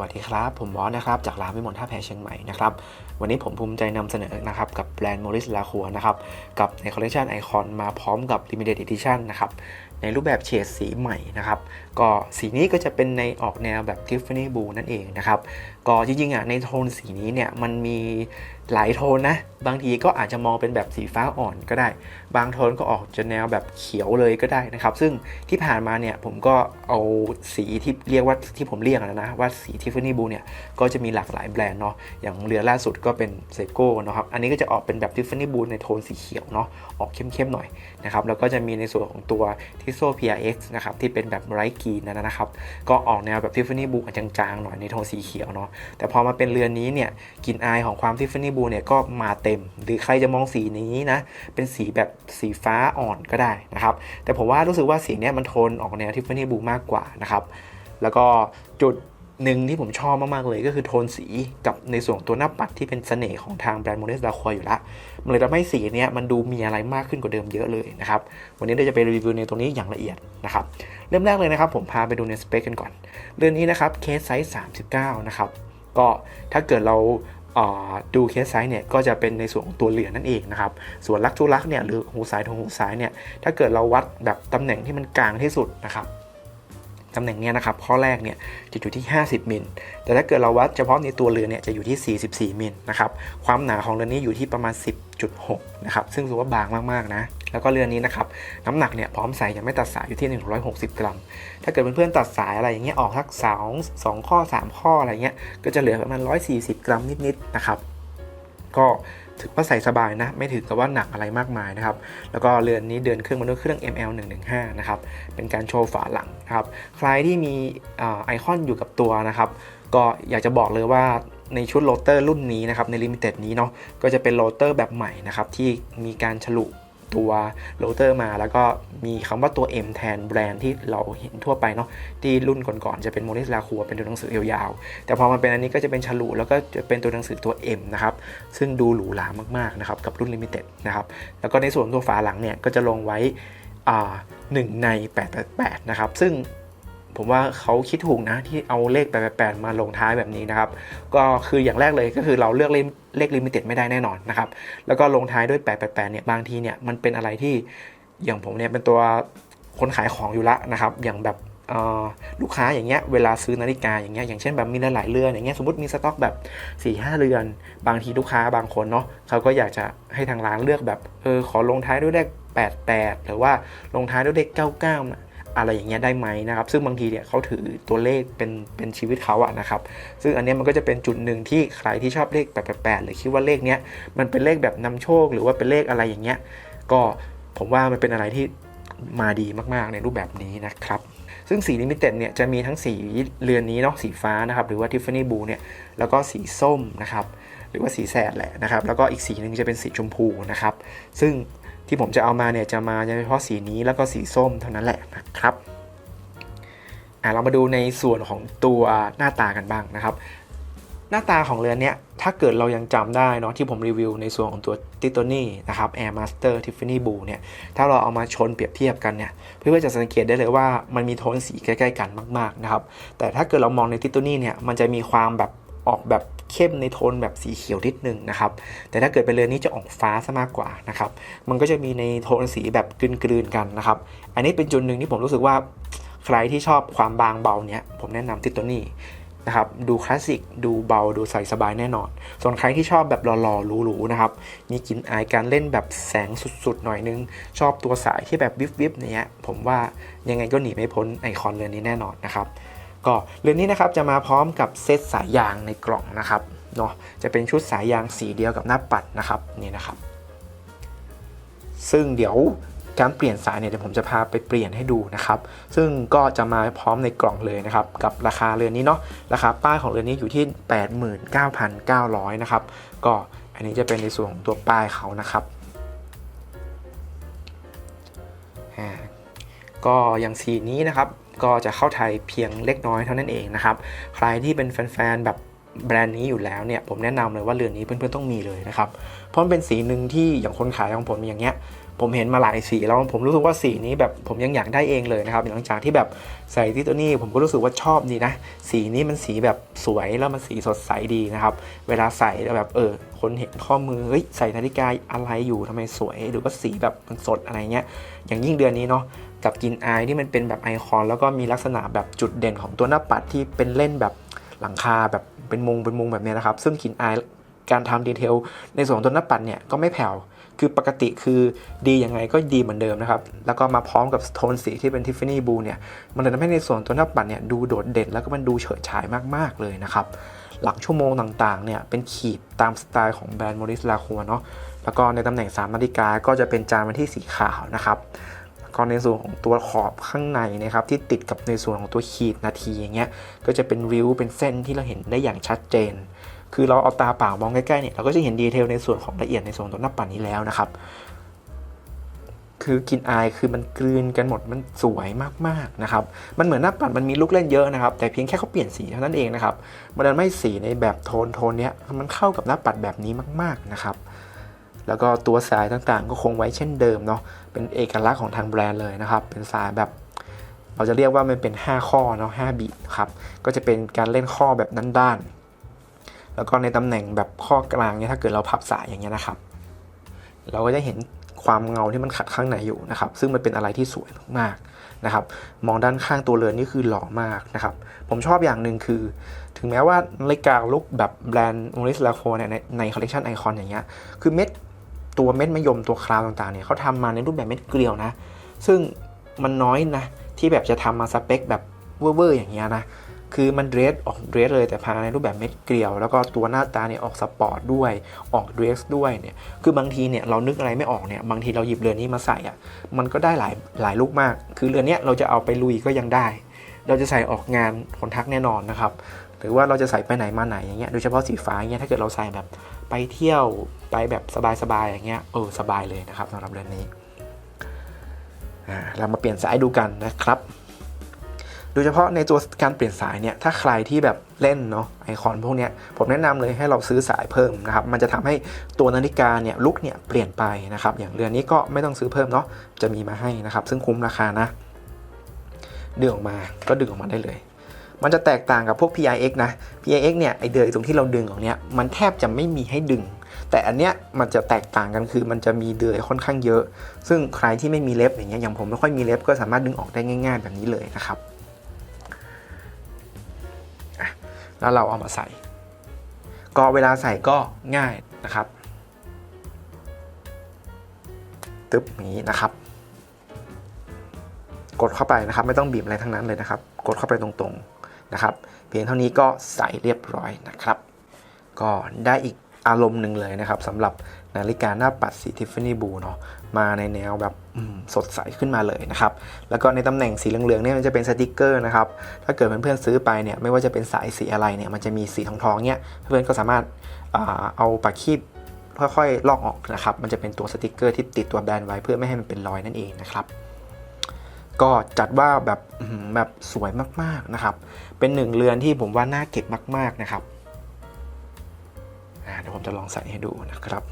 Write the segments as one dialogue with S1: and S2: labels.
S1: วัสดีครับ ผมบอสนะครับ จากร้านวิมลท่าแพเชียงใหม่นะครับ วันนี้ผมภูมิใจนำเสนอนะครับ กับแบรนด์โมริสลาคัวนะครับ กับในคอลเลคชันไอคอนมาพร้อมกับ Limited Edition นะครับ ในรูปแบบเฉดสีใหม่นะครับ ก็สีนี้ก็จะเป็นในออกแนวแบบ Tiffany Blue นั่นเองนะครับ ก็จริงๆอะในโทนสีนี้เนี่ยมันมีหลายโทนนะ บางทีก็อาจจะมองเป็นแบบสีฟ้าอ่อนก็ได้ บางโทนก็ออกจะแนวแบบเขียวเลยก็ได้นะครับ ซึ่งที่ผ่านมาเนี่ยผมก็เอาสีที่เรียกว่าที่ผมเรียกนะนะว่าสี Tiffany Blue เนี่ยก็จะมีหลากหลายแบรนด์เนาะ อย่างเรือล่าสุดก็เป็นเซโก้นะครับ อันนี้ก็จะออกเป็นแบบ Tiffany Blue ในโทนสีเขียวเนาะ ออกเข้มๆหน่อยนะครับแล้วก็จะมีในส่วนของตัว Tiso PRX นะครับที่เป็นแบบไร้กีนนะครับ ก็ออกแนวแบบ Tiffany Blue จางๆหน่อยในโทนสีเขียวเนาะแต่พอมาเป็นเรือนนี้เนี่ยกลิ่นอายของความ Tiffany Blue เนี่ยก็มาเต็ม หรือใครจะมองสีนี้นะเป็นสีแบบสีฟ้าอ่อนก็ได้นะครับแต่ผมว่ารู้สึกว่าสีเนี้ยมันโทนออกแนว Tiffany Blue มากกว่านะครับแล้วก็จุด หนึ่งที่ผมชอบมาก ๆ เลยก็คือโทนสีกับในส่วนตัวหน้าปัดที่เป็นเสน่ห์ของทางแบรนด์โมเดสดาคอยอยู่ละมันเลยทำให้สีเนี้ยมันดูมีอะไรมากขึ้นกว่าเดิมเยอะเลยนะครับ วันนี้เราจะไปรีวิวในตรงนี้อย่างละเอียดนะครับ เริ่มแรกเลยนะครับ ผมพาไปดูในสเปคกันก่อน เรื่องนี้นะครับเคสไซส์ 39 นะครับ ก็ถ้าเกิดเราดูเคสไซส์เนี่ยก็จะเป็นในส่วนของตัวเหรียญนั่นเองนะครับ ส่วนลักทูลักเนี่ยหรือหูซ้ายทงหูซ้ายเนี่ยถ้าเกิดเราวัดแบบตำแหน่งที่มันกลางที่สุดนะครับ ตำแหน่งเนี้ยนะครับข้อแรกเนี่ยจะอยู่ที่ 50 มิล แต่ถ้าเกิดเราวัดเฉพาะในตัวเรือเนี่ยจะอยู่ที่ 44 มิลนะครับความหนาของเรือนี้อยู่ที่ประมาณ 10.6 นะครับซึ่งถือว่าบางมากๆนะแล้วก็เรือนี้นะครับน้ำหนักเนี่ยพร้อมใส่ยังไม่ตัดสายอยู่ที่ 160 กรัม ถ้าเกิดเพื่อนๆตัดสายอะไรอย่างเงี้ยออกสักสองสองข้อ 3 ข้ออะไรเงี้ยก็จะเหลือประมาณ 140 กรัมนิดๆนะครับก็ ว่าใส่สบายนะ ไม่ถือกับว่าหนักอะไรมากมายนะครับ แล้วก็เรือนนี้เดินเครื่องมาด้วยเครื่อง ML 115นะครับ เป็นการโชว์ฝาหลังครับ ใครที่มีไอคอนอยู่กับตัวนะครับ ก็อยากจะบอกเลยว่าในชุดโรเตอร์รุ่นนี้นะครับ ในลิมิเต็ดนี้เนาะ ก็จะเป็นโรเตอร์แบบใหม่นะครับ ที่มีการฉลุ ตัวโรเตอร์มา แล้วก็มีคำว่าตัว M แทนแบรนด์ที่เราเห็นทั่วไปเนาะที่รุ่นก่อนๆจะเป็นโมลิสลาคัวเป็นตัวหนังสือยาวๆ แต่พอมาเป็นอันนี้ก็จะเป็นฉลุแล้วก็จะเป็นตัวหนังสือตัว M นะครับ ซึ่งดูหรูหรามากๆนะครับกับรุ่นลิมิเต็ดนะครับ แล้วก็ในส่วนตัวฝาหลังเนี่ยก็จะลงไว้อ่าหนึ่งใน 888 นะครับ ซึ่ง ผมว่าเขาคิดถูกนะที่เอาเลข888มาลงท้ายแบบนี้นะครับก็คืออย่างแรกเลยก็คือเราเลือกเลขเลขลิมิเต็ดไม่ได้แน่นอนนะครับแล้วก็ลงท้ายด้วย888เนี่ยบางทีเนี่ยมันเป็นอะไรที่อย่างผมเนี่ยเป็นตัวคนขายของอยู่ละนะครับอย่างแบบลูกค้าอย่างเงี้ยเวลาซื้อนาฬิกาอย่างเงี้ยอย่างเช่นแบบมีหลายเรือนอย่างเงี้ยสมมติมีสต็อกแบบ4ี่ห้าเรือน บางทีลูกค้าบางคนเนาะเขาก็อยากจะให้ทางร้านเลือกแบบเออขอลงท้ายด้วยเลข88 หรือว่าลงท้ายด้วยเลข99นะ อะไรอย่างเงี้ยได้ไหมนะครับ ซึ่งบางทีเนี่ยเขาถือตัวเลขเป็นเป็นชีวิตเขาอะนะครับ ซึ่งอันเนี้ยมันก็จะเป็นจุดหนึ่งที่ใครที่ชอบเลข888หรือคิดว่าเลขเนี้ยมันเป็นเลขแบบนำโชค หรือว่าเป็นเลขอะไรอย่างเงี้ย ก็ผมว่ามันเป็นอะไรที่มาดีมากๆในรูปแบบนี้นะครับ ซึ่งสีลิมิเต็ดเนี่ยจะมีทั้งสีเรือนนี้เนาะสีฟ้านะครับ หรือว่า Tiffany Blue เนี่ย แล้วก็สีส้มนะครับ หรือว่าสีแสดแหละนะครับ แล้วก็อีกสีหนึ่งจะเป็นสีชมพูนะครับ ซึ่ง ที่ผมจะเอามาเนี่ยจะมาเฉพาะสีนี้แล้วก็สีส้มเท่านั้นแหละนะครับอะเรามาดูในส่วนของตัวหน้าตากันบ้างนะครับ หน้าตาของเรือนเนี้ยถ้าเกิดเรายังจำได้เนาะที่ผมรีวิวในส่วนของตัวติโตนี่นะครับ Air Master Tiffany Blue เนี่ยถ้าเราเอามาชนเปรียบเทียบกันเนี่ยเพื่อจะสังเกตได้เลยว่ามันมีโทนสีใกล้ ๆ กันมากๆนะครับแต่ถ้าเกิดเรามองในติโตนี่เนี่ยมันจะมีความแบบออกแบบ เข้มในโทนแบบสีเขียวนิดนึงนะครับ แต่ถ้าเกิดเป็นเรือนนี้จะออกฟ้าซะมากกว่านะครับ มันก็จะมีในโทนสีแบบกลืนๆกันนะครับ อันนี้เป็นจุดหนึ่งที่ผมรู้สึกว่าใครที่ชอบความบางเบาเนี่ยผมแนะนำติโตนี่นะครับ ดูคลาสสิก ดูเบา ดูใส่สบายแน่นอน ส่วนใครที่ชอบแบบหล่อๆหรูๆนะครับ มีกลิ่นอายการเล่นแบบแสงสุดๆ หน่อยนึง ชอบตัวสายที่แบบวิบๆเนี่ยผมว่ายังไงก็หนีไม่พ้นไอคอนเรือนนี้แน่นอนนะครับ ก็เรือนนี้นะครับจะมาพร้อมกับเซตสายยางในกล่องนะครับเนาะจะเป็นชุดสายยางสีเดียวกับหน้าปัดนะครับนี่นะครับ ซึ่งเดี๋ยวการเปลี่ยนสายเนี่ยเดี๋ยวผมจะพาไปเปลี่ยนให้ดูนะครับ ซึ่งก็จะมาพร้อมในกล่องเลยนะครับ กับราคาเรือนนี้เนาะราคาป้ายของเรือนนี้อยู่ที่ 89,900 นะครับ ก็อันนี้จะเป็นในส่วนของตัวป้ายเขานะครับก็อย่างสีนี้นะครับ ก็จะเข้าไทยเพียงเล็กน้อยเท่านั้นเองนะครับ ใครที่เป็นแฟนๆ แบบแบรนด์นี้อยู่แล้วเนี่ยผมแนะนำเลยว่าเรือนนี้เพื่อนๆต้องมีเลยนะครับ เพราะมันเป็นสีหนึ่งที่อย่างคนขายของผมอย่างเงี้ย ผมเห็นมาหลายสีแล้วผมรู้สึกว่าสีนี้แบบผมยังอยากได้เองเลยนะครับหลังจากที่แบบใส่ที่ตัวนี้ผมก็รู้สึกว่าชอบดีนะ สีนี้มันสีแบบสวยแล้วมันสีสดใสดีนะครับ เวลาใส่แล้วแบบเออคนเห็นข้อมือเฮ้ยใส่นาฬิกาอะไรอยู่ทำไมสวย หรือว่าสีแบบมันสดอะไรเงี้ยอย่างยิ่งเดือนนี้เนาะ กับกินอายที่มันเป็นแบบไอคอน แล้วก็มีลักษณะแบบจุดเด่นของตัวหน้าปัดที่เป็นเล่นแบบหลังคาแบบเป็นมุงเป็นมุงแบบนี้นะครับ ซึ่งกินอายการทำดีเทลในส่วนของตัวหน้าปัดเนี่ยก็ไม่แผ่วคือปกติคือดียังไงก็ดีเหมือนเดิมนะครับ แล้วก็มาพร้อมกับโทนสีที่เป็นทิฟฟานี่บูเนี่ย มันเลยทำให้ในส่วนตัวหน้าปัดเนี่ยดูโดดเด่นแล้วก็มันดูเฉิดฉายมากๆเลยนะครับ หลักชั่วโมงต่างๆเนี่ยเป็นขีดตามสไตล์ของแบรนด์มอริสลาคัวเนาะ แล้วก็ในตำแหน่ง 3 นาฬิกาก็จะเป็นจานวันที่สีขาวนะครับ ก็ในส่วนของตัวขอบข้างในนะครับที่ติดกับในส่วนของตัวขีดนาทีอย่างเงี้ยก็จะเป็นริ้วเป็นเส้นที่เราเห็นได้อย่างชัดเจน คือเราเอาตาเปล่ามองใกล้ๆเนี่ยเราก็จะเห็นดีเทลในส่วนของละเอียดในส่วนของตัวหน้าปัดนี้แล้วนะครับคือกินอายคือมันกลืนกันหมดมันสวยมากๆนะครับ มันเหมือนหน้าปัดมันมีลูกเล่นเยอะนะครับ แต่เพียงแค่เขาเปลี่ยนสีเท่านั้นเองนะครับมันไม่สีในแบบโทนโทนเนี้ยมันเข้ากับหน้าปัดแบบนี้มากๆนะครับ แล้วก็ตัวสายต่างๆ ก็คงไว้เช่นเดิมเนาะเป็นเอกลักษณ์ของทางแบรนด์เลยนะครับ เป็นสายแบบเราจะเรียกว่ามันเป็น 5 ข้อเนาะ5บีทครับก็จะเป็นการเล่นข้อแบบด้านๆแล้วก็ในตำแหน่งแบบข้อกลางเนี่ยถ้าเกิดเราพับสายอย่างเงี้ยนะครับ เราก็จะเห็นความเงาที่มันขัดข้างในอยู่นะครับ ซึ่งมันเป็นอะไรที่สวยมากๆนะครับ มองด้านข้างตัวเรือนนี่คือหล่อมากนะครับ ผมชอบอย่างหนึ่งคือ ถึงแม้ว่านาฬิกาลุกแบบแบรนด์มอริสลาโคเนี่ยในในคอลเลคชันไอคอนอย่างเงี้ย คือเม็ด ตัวเม็ดมะยมตัวคราวต่างๆเนี่ยเขาทำมาในรูปแบบเม็ดเกลียวนะ ซึ่งมันน้อยนะ ที่แบบจะทำมาสเปคแบบเวอร์ๆอย่างเงี้ยนะคือมันเดรสออกเดรสเลยแต่พาในรูปแบบเม็ดเกลียว แล้วก็ตัวหน้าตาเนี่ยออกสปอร์ตด้วยออกเดรสด้วยเนี่ยคือบางทีเนี่ยเรานึกอะไรไม่ออกเนี่ยบางทีเราหยิบเรือนนี้มาใส่อะ่ะมันก็ได้หลายหลายลูกมาก คือเรือนเนี้ยเราจะเอาไปลุยก็ยังได้ เราจะใส่ออกงานคนทักแน่นอนนะครับ หรือว่าเราจะใส่ไปไหนมาไหนอย่างเงี้ยโดยเฉพาะสีฟ้าอย่างเงี้ยถ้าเกิดเราใส่แบบไปเที่ยวไปแบบสบายๆอย่างเงี้ยเออสบายเลยนะครับสำหรับเรือนนี้อ่าเรามาเปลี่ยนสายดูกันนะครับ โดยเฉพาะในตัวการเปลี่ยนสายเนี่ยถ้าใครที่แบบเล่นเนาะไอคอนพวกเนี้ยผมแนะนำเลยให้เราซื้อสายเพิ่มนะครับมันจะทำให้ตัวนาฬิกาเนี่ยลุกเนี่ยเปลี่ยนไปนะครับอย่างเรือนนี้ก็ไม่ต้องซื้อเพิ่มเนาะจะมีมาให้นะครับ ซึ่งคุ้มราคานะดึงออกมาก็ดึงออกมาได้เลย มันจะแตกต่างกับพวก PIX นะ PIX เนี่ยไอเดือยตรงที่เราดึงออกเนี้ยมันแทบจะไม่มีให้ดึง แต่อันเนี้ยมันจะแตกต่างกันคือมันจะมีเดือยค่อนข้างเยอะ ซึ่งใครที่ไม่มีเล็บอย่างเงี้ยอย่างผมไม่ค่อยมีเล็บก็สามารถดึงออกได้ง่าย ๆ แบบนี้เลยนะครับแล้วเราเอามาใส่ ก็เวลาใส่ก็ง่ายนะครับตึ๊บนี้นะครับ กดเข้าไปนะครับ ไม่ต้องบีบอะไรทั้งนั้นเลยนะครับ กดเข้าไปตรงๆ นะครับ เพียงเท่านี้ก็ใส่เรียบร้อยนะครับ ก็ได้อีกอารมณ์หนึ่งเลยนะครับสำหรับนาฬิกาหน้าปัดสีทิฟฟานี่บูเนาะมาในแนวแบบสดใสขึ้นมาเลยนะครับ แล้วก็ในตำแหน่งสีเหลืองๆเนี่ยมันจะเป็นสติกเกอร์นะครับ ถ้าเกิดเพื่อนๆซื้อไปเนี่ยไม่ว่าจะเป็นสายสีอะไรเนี่ยมันจะมีสีทองๆเนี่ยเพื่อนๆก็สามารถเอาปากคีบค่อยๆลอกออกนะครับ มันจะเป็นตัวสติกเกอร์ที่ติดตัวแบรนด์ไว้เพื่อไม่ให้มันเป็นรอยนั่นเองนะครับ ก็จัดว่าแบบแบบสวยมากๆนะครับ เป็นหนึ่งเรือนที่ผมว่าน่าเก็บมาก ๆนะครับอ่าเดี๋ยวผมจะลองใส่ให้ดูนะครับ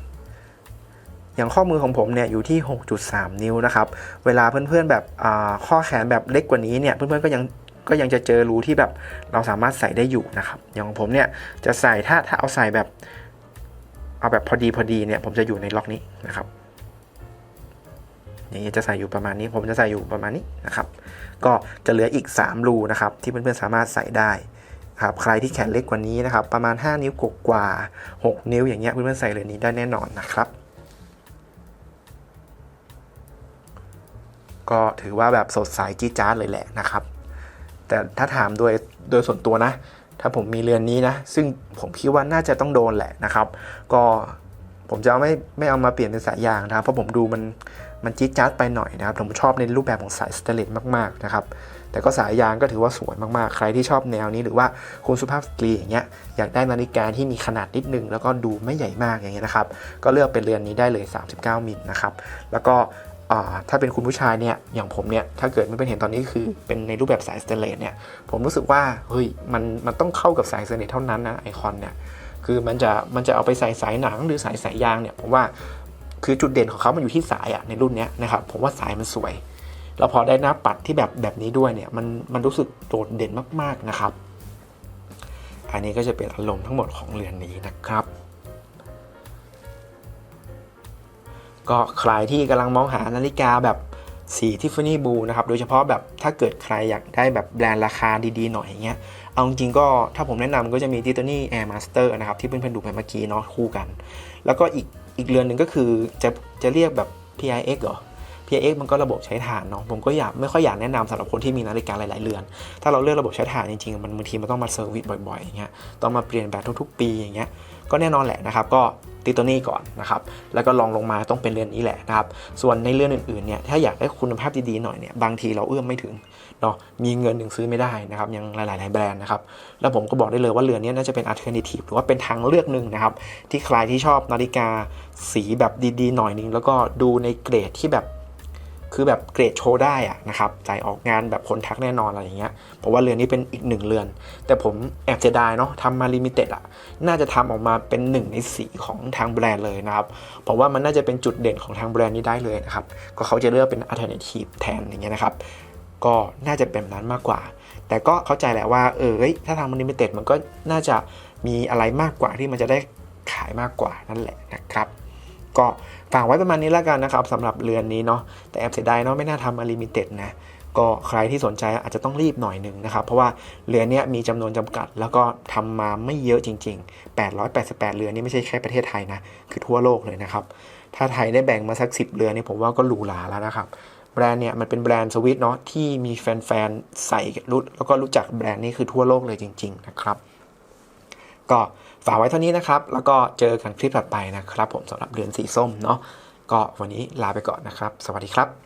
S1: อย่างข้อมือของผมเนี่ยอยู่ที่ 6.3 นิ้วนะครับ เวลาเพื่อนๆแบบอ่าข้อแขนแบบเล็กกว่านี้เนี่ยเพื่อนๆก็ยังก็ยังจะเจอรูที่แบบเราสามารถใส่ได้อยู่นะครับ อย่างของผมเนี่ยจะใส่ถ้าถ้าเอาใส่แบบเอาแบบพอดีพอดีเนี่ยผมจะอยู่ในล็อกนี้นะครับ นี้จะใส่อยู่ประมาณนี้ ผมจะใส่อยู่ประมาณนี้นะครับ ก็จะเหลืออีก 3 รูนะครับ ที่เพื่อนๆสามารถใส่ได้ครับใครที่แขนเล็กกว่านี้นะครับ ประมาณ 5 นิ้วกว่า 6 นิ้วอย่างเงี้ยเพื่อนๆใส่เรือนนี้ได้แน่นอนนะครับ ก็ถือว่าแบบสดใสจี๊ดจ๊าดเลยแหละนะครับ แต่ถ้าถามโดยโดยส่วนตัวนะ ถ้าผมมีเรือนนี้นะ ซึ่งผมคิดว่าน่าจะต้องโดนแหละนะครับ ก็ผมจะไม่ไม่เอามาเปลี่ยนเป็นสายยางนะครับ เพราะผมดูมัน มันจี๊ดจ๊าดไปหน่อยนะครับผมชอบในรูปแบบของสายสเตเลสมากๆนะครับแต่ก็สายยางก็ถือว่าสวยมากๆ ใครที่ชอบแนวนี้หรือว่าคุณสุภาพสตรีอย่างเงี้ยอยากได้นาฬิกาที่มีขนาดนิดนึง แล้วก็ดูไม่ใหญ่มากอย่างเงี้ยนะครับ ก็เลือกเป็นเรือนนี้ได้เลย 39 มิลนะครับ แล้วก็ถ้าเป็นคุณผู้ชายเนี่ยอย่างผมเนี่ยถ้าเกิดไม่เป็นเห็นตอนนี้คือเป็นในรูปแบบสายสเตนเลสเนี่ยผมรู้สึกว่าเฮ้ยมันมันต้องเข้ากับสายสเตนเลสเท่านั้นนะไอคอนเนี่ยคือมันจะมันจะเอาไปใส่สายหนังหรือสายสายยางเนี่ยผมว่า คือจุดเด่นของเขามันอยู่ที่สายอะในรุ่นนี้นะครับ ผมว่าสายมันสวย แล้วพอได้หน้าปัดที่แบบแบบนี้ด้วยเนี่ย มันมันรู้สึกโดดเด่นมากๆนะครับ อันนี้ก็จะเป็นอารมณ์ทั้งหมดของเรือนนี้นะครับ ก็ใครที่กำลังมองหานาฬิกาแบบสีทิฟฟานี่บูนะครับ โดยเฉพาะแบบถ้าเกิดใครอยากได้แบบแบรนด์ราคาดีๆหน่อยอย่างเงี้ย เอาจริงก็ถ้าผมแนะนำก็จะมี t i t a n y Air Master นะครับ ที่เพื่อนๆดูไปเมื่อกี้เนาะคู่กัน แล้วก็อีก อีกเรือนหนึ่งก็คือจะจะเรียกแบบ PIX เหรอ PIX มันก็ระบบใช้ถ่านเนาะผมก็อยากไม่ค่อยอยากแนะนำสำหรับคนที่มีนาฬิกาหลาย ๆ เรือน ถ้าเราเลือกระบบใช้ถ่านจริง ๆ มันบางทีมันต้องมาเซอร์วิสบ่อยๆอย่างเงี้ยต้องมาเปลี่ยนแบตทุก ๆ ปีอย่างเงี้ยก็แน่นอนแหละนะครับ ก็ติดตัวนี้ก่อนนะครับ แล้วก็ลองลงมาต้องเป็นเรือนนี้แหละนะครับ ส่วนในเรือนอื่นๆเนี่ยถ้าอยากได้คุณภาพดี ๆ หน่อยเนี่ยบางทีเราเอื้อมไม่ถึง เนาะมีเงินถึงซื้อไม่ได้นะครับยังหลายๆแบรนด์นะครับแล้วผมก็บอกได้เลยว่าเรือนนี้น่าจะเป็น alternative หรือว่าเป็นทางเลือกหนึ่งนะครับ ที่ใครที่ชอบนาฬิกาสีแบบดีๆ หน่อยนึง แล้วก็ดูในเกรดที่แบบคือแบบเกรดโชว์ได้อะนะครับจ่ายออกงานแบบคนทักแน่นอนอะไรอย่างเงี้ยเพราะว่าเรือนนี้เป็นอีกหนึ่งเรือน แต่ผมแอบเสียดายเนาะทำมาลิมิเต็ดอะน่าจะทำออกมาเป็นหนึ่งในสีของทางแบรนด์เลยนะครับเพราะว่ามันน่าจะเป็นจุดเด่นของทางแบรนด์นี้ได้เลยนะครับ ก็เขาจะเลือกเป็น alternative แทนอย่างเงี้ยนะครับ ก็น่าจะเป็นแบบนั้นมากกว่า แต่ก็เข้าใจแหละว่าเออถ้าทำมันลิมิเต็ดมันก็น่าจะมีอะไรมากกว่าที่มันจะได้ขายมากกว่านั่นแหละนะครับก็ฝากไว้ประมาณนี้แล้วกันนะครับสำหรับเรือนนี้เนาะแต่แอบเสียดายเนาะไม่น่าทำมาลิมิเต็ดนะก็ใครที่สนใจอาจจะต้องรีบหน่อยหนึ่งนะครับ เพราะว่าเรือนเนี้ยมีจำนวนจำกัด แล้วก็ทำมาไม่เยอะจริง ๆ 888 เรือนี่ไม่ใช่แค่ประเทศไทยนะ คือทั่วโลกเลยนะครับ ถ้าไทยได้แบ่งมาสัก 10 เรือนี่ผมว่าก็หรูหราแล้วนะครับ แบรนด์เนี่ยมันเป็นแบรนด์สวิตเนาะที่มีแฟนๆ ใส่รุ่นแล้วก็รู้จักแบรนด์นี้คือทั่วโลกเลยจริง ๆ นะครับ ก็ฝากไว้เท่านี้นะครับ แล้วก็เจอกันคลิปถัดไปนะครับ ผมสำหรับเรือนสีส้มเนาะก็วันนี้ลาไปก่อนนะครับ สวัสดีครับ